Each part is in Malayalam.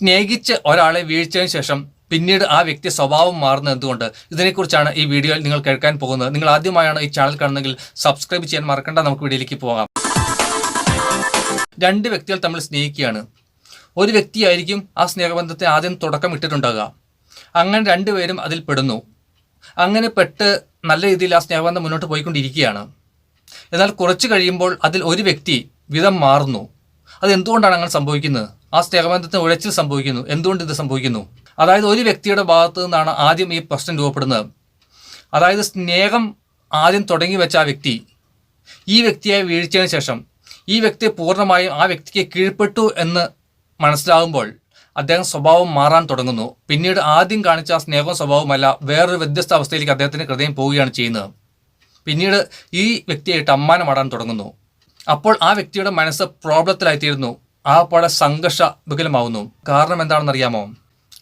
സ്നേഹിച്ച് ഒരാളെ വീഴ്ചയ്ക്ക് ശേഷം പിന്നീട് ആ വ്യക്തി സ്വഭാവം മാറുന്നത് എന്തുകൊണ്ട്? ഇതിനെക്കുറിച്ചാണ് ഈ വീഡിയോയിൽ നിങ്ങൾ കേൾക്കാൻ പോകുന്നത്. നിങ്ങൾ ആദ്യമായാണ് ഈ ചാനൽ കാണുന്നതെങ്കിൽ സബ്സ്ക്രൈബ് ചെയ്യാൻ മറക്കണ്ട. നമുക്ക് വീഡിയോയിലേക്ക് പോകാം. രണ്ട് വ്യക്തികൾ തമ്മിൽ സ്നേഹിക്കുകയാണ്. ഒരു വ്യക്തിയായിരിക്കും ആ സ്നേഹബന്ധത്തെ ആദ്യം തുടക്കം ഇട്ടിട്ടുണ്ടാകുക അങ്ങനെ രണ്ടുപേരും അതിൽ പെടുന്നു. അങ്ങനെ പെട്ട് നല്ല രീതിയിൽ ആ സ്നേഹബന്ധം മുന്നോട്ട് പോയിക്കൊണ്ടിരിക്കുകയാണ്. എന്നാൽ കുറച്ച് കഴിയുമ്പോൾ അതിൽ ഒരു വ്യക്തി വിധം മാറുന്നു. അത് എന്തുകൊണ്ടാണ് അങ്ങനെ സംഭവിക്കുന്നത്? ആ സ്നേഹബന്ധത്തിന് ഉഴച്ചിൽ സംഭവിക്കുന്നു. എന്തുകൊണ്ട് ഇത് സംഭവിക്കുന്നു? അതായത് ഒരു വ്യക്തിയുടെ ഭാഗത്തു നിന്നാണ് ആദ്യം ഈ പ്രശ്നം രൂപപ്പെടുന്നത്. അതായത് സ്നേഹം ആദ്യം തുടങ്ങി വെച്ച ആ വ്യക്തി ഈ വ്യക്തിയെ വീഴ്ചയ്ക്ക് ശേഷം ഈ വ്യക്തി പൂർണമായും ആ വ്യക്തിക്ക് കീഴ്പ്പെട്ടു എന്ന് മനസ്സിലാകുമ്പോൾ അദ്ദേഹം സ്വഭാവം മാറാൻ തുടങ്ങുന്നു. പിന്നീട് ആദ്യം കാണിച്ച ആ സ്നേഹവും സ്വഭാവമല്ല വേറൊരു വ്യത്യസ്ത അവസ്ഥയിലേക്ക് അദ്ദേഹത്തിന് ഹൃദയം പോവുകയാണ് ചെയ്യുന്നത്. പിന്നീട് ഈ വ്യക്തിയായിട്ട് അമ്മാനമാടാൻ തുടങ്ങുന്നു. അപ്പോൾ ആ വ്യക്തിയുടെ മനസ്സ് പ്രോബ്ലത്തിലായിത്തീരുന്നു. ആ പട സംഘർഷ വികലമാവുന്നു കാരണം എന്താണെന്ന് അറിയാമോ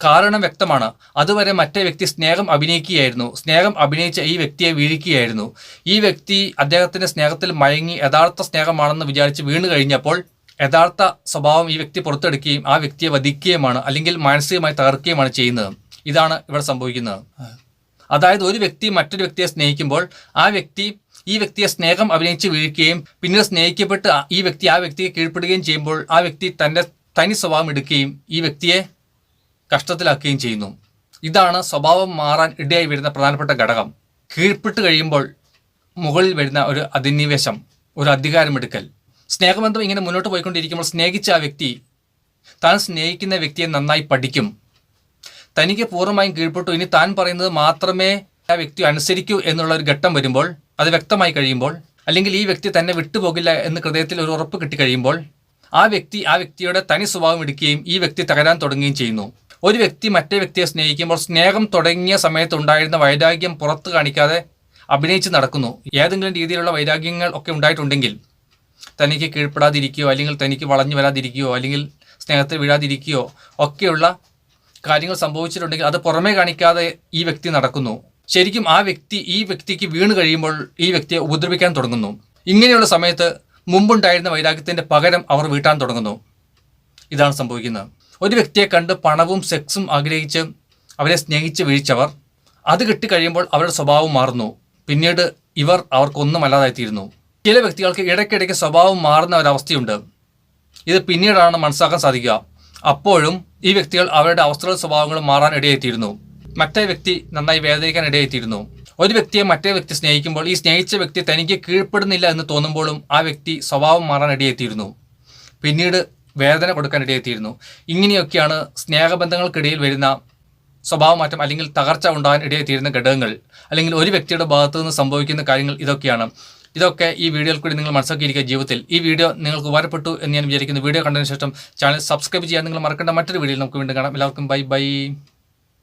കാരണം വ്യക്തമാണ്. അതുവരെ മറ്റേ വ്യക്തി സ്നേഹം അഭിനയിക്കുകയായിരുന്നു. സ്നേഹം അഭിനയിച്ച ഈ വ്യക്തിയെ വീഴിക്കുകയായിരുന്നു. ഈ വ്യക്തി അദ്ദേഹത്തിന്റെ സ്നേഹത്തിൽ മയങ്ങി യഥാർത്ഥ സ്നേഹമാണെന്ന് വിചാരിച്ച് വീണു കഴിഞ്ഞപ്പോൾ യഥാർത്ഥ സ്വഭാവം ഈ വ്യക്തി പുറത്തെടുക്കുകയും ആ വ്യക്തിയെ വധിക്കുകയുമാണ് അല്ലെങ്കിൽ മാനസികമായി തകർക്കുകയുമാണ് ചെയ്യുന്നത്. ഇതാണ് ഇവിടെ സംഭവിക്കുന്നത്. അതായത് ഒരു വ്യക്തി മറ്റൊരു വ്യക്തിയെ സ്നേഹിക്കുമ്പോൾ ആ വ്യക്തി ഈ വ്യക്തിയെ സ്നേഹം അഭിനയിച്ച് വീഴുകയും പിന്നീട് സ്നേഹിക്കപ്പെട്ട് ഈ വ്യക്തി ആ വ്യക്തിയെ കീഴ്പ്പെടുകയും ചെയ്യുമ്പോൾ ആ വ്യക്തി തന്റെ തനി സ്വഭാവം എടുക്കുകയും ഈ വ്യക്തിയെ കഷ്ടത്തിലാക്കുകയും ചെയ്യുന്നു. ഇതാണ് സ്വഭാവം മാറാൻ ഇടയായി വരുന്ന പ്രധാനപ്പെട്ട ഘടകം. കീഴ്പ്പെട്ട് കഴിയുമ്പോൾ മുകളിൽ വരുന്ന ഒരു അധിനിവേശം ഒരു അധികാരമെടുക്കൽ. സ്നേഹബന്ധം ഇങ്ങനെ മുന്നോട്ട് പോയിക്കൊണ്ടിരിക്കുമ്പോൾ സ്നേഹിച്ച ആ വ്യക്തി താൻ സ്നേഹിക്കുന്ന വ്യക്തിയെ നന്നായി പഠിക്കും. തനിക്ക് പൂർണമായും കീഴ്പ്പെട്ടു. ഇനി താൻ പറയുന്നത് മാത്രമേ ആ വ്യക്തി അനുസരിക്കൂ എന്നുള്ള ഒരു ഘട്ടം വരുമ്പോൾ അത് വ്യക്തമായി കഴിയുമ്പോൾ അല്ലെങ്കിൽ ഈ വ്യക്തി തന്നെ വിട്ടുപോകില്ല എന്ന് ഹൃദയത്തിൽ ഒരു ഉറപ്പ് കിട്ടിക്കഴിയുമ്പോൾ ആ വ്യക്തി ആ വ്യക്തിയുടെ തനി സ്വഭാവം എടുക്കുകയും ഈ വ്യക്തി തകരാൻ തുടങ്ങുകയും ചെയ്യുന്നു. ഒരു വ്യക്തി മറ്റേ വ്യക്തിയെ സ്നേഹിക്കുമ്പോൾ സ്നേഹം തുടങ്ങിയ സമയത്ത് ഉണ്ടായിരുന്ന വൈരാഗ്യം പുറത്തു കാണിക്കാതെ അഭിനയിച്ച് നടക്കുന്നു. ഏതെങ്കിലും രീതിയിലുള്ള വൈരാഗ്യങ്ങൾ ഒക്കെ ഉണ്ടായിട്ടുണ്ടെങ്കിൽ തനിക്ക് കീഴ്പ്പെടാതിരിക്കുകയോ അല്ലെങ്കിൽ തനിക്ക് വളഞ്ഞു വരാതിരിക്കുകയോ അല്ലെങ്കിൽ സ്നേഹത്തിൽ വീഴാതിരിക്കുകയോ ഒക്കെയുള്ള കാര്യങ്ങൾ സംഭവിച്ചിട്ടുണ്ടെങ്കിൽ അത് പുറമേ കാണിക്കാതെ ഈ വ്യക്തി നടക്കുന്നു. ശരിക്കും ആ വ്യക്തി ഈ വ്യക്തിക്ക് വീണ് കഴിയുമ്പോൾ ഈ വ്യക്തിയെ ഉപദ്രവിക്കാൻ തുടങ്ങുന്നു. ഇങ്ങനെയുള്ള സമയത്ത് മുമ്പുണ്ടായിരുന്ന വൈരാഗ്യത്തിന്റെ പകരം അവർ വീട്ടാൻ തുടങ്ങുന്നു. ഇതാണ് സംഭവിക്കുന്നത്. ഒരു വ്യക്തിയെ കണ്ട് പണവും സെക്സും ആഗ്രഹിച്ച് അവരെ സ്നേഹിച്ച് വീഴ്ചവർ അത് കിട്ടിക്കഴിയുമ്പോൾ അവരുടെ സ്വഭാവം മാറുന്നു. പിന്നീട് ഇവർ അവർക്കൊന്നും അല്ലാതായിത്തീരുന്നു. ചില വ്യക്തികൾക്ക് ഇടയ്ക്കിടയ്ക്ക് സ്വഭാവം മാറുന്ന ഒരവസ്ഥയുണ്ട്. ഇത് പിന്നീടാണ് മനസ്സിലാക്കാൻ സാധിക്കുക. അപ്പോഴും ഈ വ്യക്തികൾ അവരുടെ അവസ്ഥകൾ സ്വഭാവങ്ങളും മാറാൻ ഇടയായിത്തീരുന്നു. മറ്റേ വ്യക്തി നന്നായി വേദനിക്കാൻ ഇടയായിത്തീരുന്നു. ഒരു വ്യക്തിയെ മറ്റേ വ്യക്തി സ്നേഹിക്കുമ്പോൾ ഈ സ്നേഹിച്ച വ്യക്തി തനിക്ക് കീഴ്പ്പെടുന്നില്ല എന്ന് തോന്നുമ്പോഴും ആ വ്യക്തി സ്വഭാവം മാറാൻ ഇടയായിത്തീരുന്നു. പിന്നീട് വേദന കൊടുക്കാൻ ഇടയായിത്തീരുന്നു. ഇങ്ങനെയൊക്കെയാണ് സ്നേഹബന്ധങ്ങൾക്കിടയിൽ വരുന്ന സ്വഭാവമാറ്റം അല്ലെങ്കിൽ തകർച്ച ഉണ്ടാകാൻ ഇടയായിത്തീരുന്ന ഘടകങ്ങൾ. അല്ലെങ്കിൽ ഒരു വ്യക്തിയുടെ ഭാഗത്തു നിന്ന് സംഭവിക്കുന്ന കാര്യങ്ങൾ ഇതൊക്കെയാണ്. ഇതൊക്കെ ഈ വീഡിയോയിൽ കൂടി നിങ്ങൾ മനസ്സിലാക്കിയിരിക്കുക ജീവിതത്തിൽ. ഈ വീഡിയോ നിങ്ങൾക്ക് ഉപകാരപ്പെട്ടു എന്ന് ഞാൻ വിചാരിക്കുന്നു. വീഡിയോ കണ്ടതിന് ശേഷം ചാനൽ സബ്സ്ക്രൈബ് ചെയ്യാൻ നിങ്ങൾ മറക്കേണ്ട മറ്റൊരു വീഡിയോയിൽ നമുക്ക് വീണ്ടും കാണാം. എല്ലാവർക്കും ബൈ ബൈ.